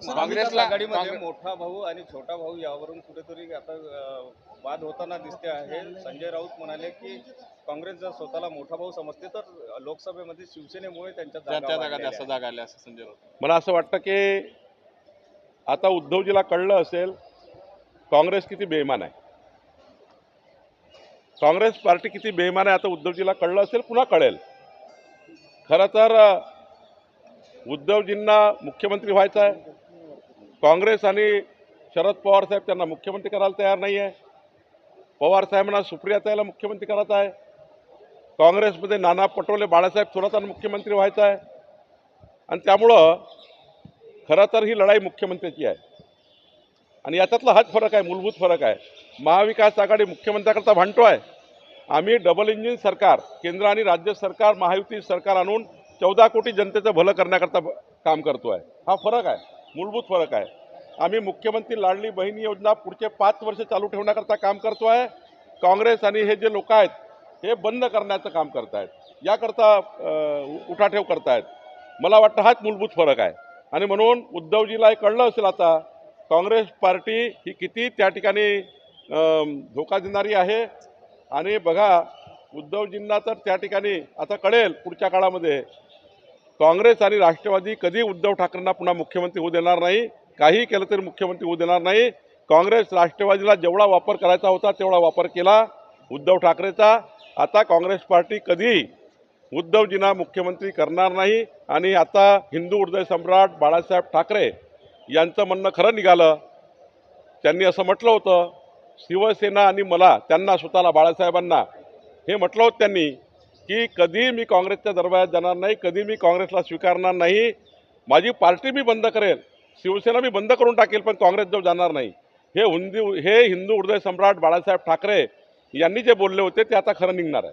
Sir काँग्रेसला- आघाडीमध्ये मोठा भाऊ आणि छोटा भाऊ यावरून कुठेतरी आता वाद होताना दिसते आहे. संजय राऊत म्हणाले की काँग्रेस जर स्वतःला मोठा भाऊ समजते तर लोकसभेमध्ये शिवसेनेमुळे त्यांच्या जास्त. जागा आल्या असं संजय राऊत. मला असं वाटतं की आता उद्धवजीला कळलं असेल काँग्रेस किती बेईमान आहे. काँग्रेस पार्टी किती बेईमान आहे आता उद्धवजीला कळलं असेल पुन्हा कळेल. खरं तर उद्धवजींना मुख्यमंत्री व्हायचं आहे. काँग्रेस आणि शरद पवार साहेब त्यांना मुख्यमंत्री करायला तयार नाही आहे. पवार साहेबांना सुप्रियाताईला मुख्यमंत्री करायचा आहे. काँग्रेसमध्ये नाना पटोले बाळासाहेब थोरातांना मुख्यमंत्री व्हायचं आहे. आणि त्यामुळं खरं तर ही लढाई मुख्यमंत्र्याची आहे. आणि याच्यातला हाच फरक आहे मूलभूत फरक आहे. महाविकास आघाडी मुख्यमंत्र्याकरता भांडतो आहे. आम्ही डबल इंजिन सरकार केंद्र आणि राज्य सरकार महायुती सरकार आणून चौदा कोटी जनतेचं भलं करण्याकरता काम करतो आहे हा फरक आहे. मूलभूत फरक आहे. आम्ही मुख्यमंत्री लाडली बहिणी योजना पुढचे पाच वर्ष चालू ठेवण्याकरता काम करतो आहे. काँग्रेस आणि हे जे लोक आहेत हे बंद करण्याचं काम करतायत. याकरता उठाठेव करतायत. मला वाटतं हाच मूलभूत फरक आहे. आणि म्हणून उद्धवजीला हे कळलं असेल आता काँग्रेस पार्टी ही किती त्या ठिकाणी धोका देणारी आहे. आणि बघा उद्धवजींना तर त्या ठिकाणी आता कळेल पुढच्या काळामध्ये काँग्रेस आणि राष्ट्रवादी कधी उद्धव ठाकरेंना पुन्हा मुख्यमंत्री होऊ देणार नाही काही केलं तरी मुख्यमंत्री होऊ देणार नाही. काँग्रेस राष्ट्रवादीला जेवढा वापर करायचा होता तेवढा वापर केला उद्धव ठाकरेचा. आता काँग्रेस पार्टी कधी उद्धवजींना मुख्यमंत्री करणार नाही आणि आता हिंदू हृदय सम्राट बाळासाहेब ठाकरे यांचं म्हणणं खरं निघालं. त्यांनी असं म्हटलं होतं शिवसेना आणि मला त्यांना स्वतःला बाळासाहेबांना हे म्हटलं होतं त्यांनी. की कधी मी काँग्रेसच्या दरबारात जाणार नाही कधी मी काँग्रेसला स्वीकारणार नाही. माझी पार्टी मी बंद करेल शिवसेना मी बंद करून टाकेल पण काँग्रेसजवळ जाणार नाही. हे हिंदू हे हिंदू हृदय सम्राट बाळासाहेब ठाकरे यांनी जे बोलले होते ते आता खरं निघणार आहे.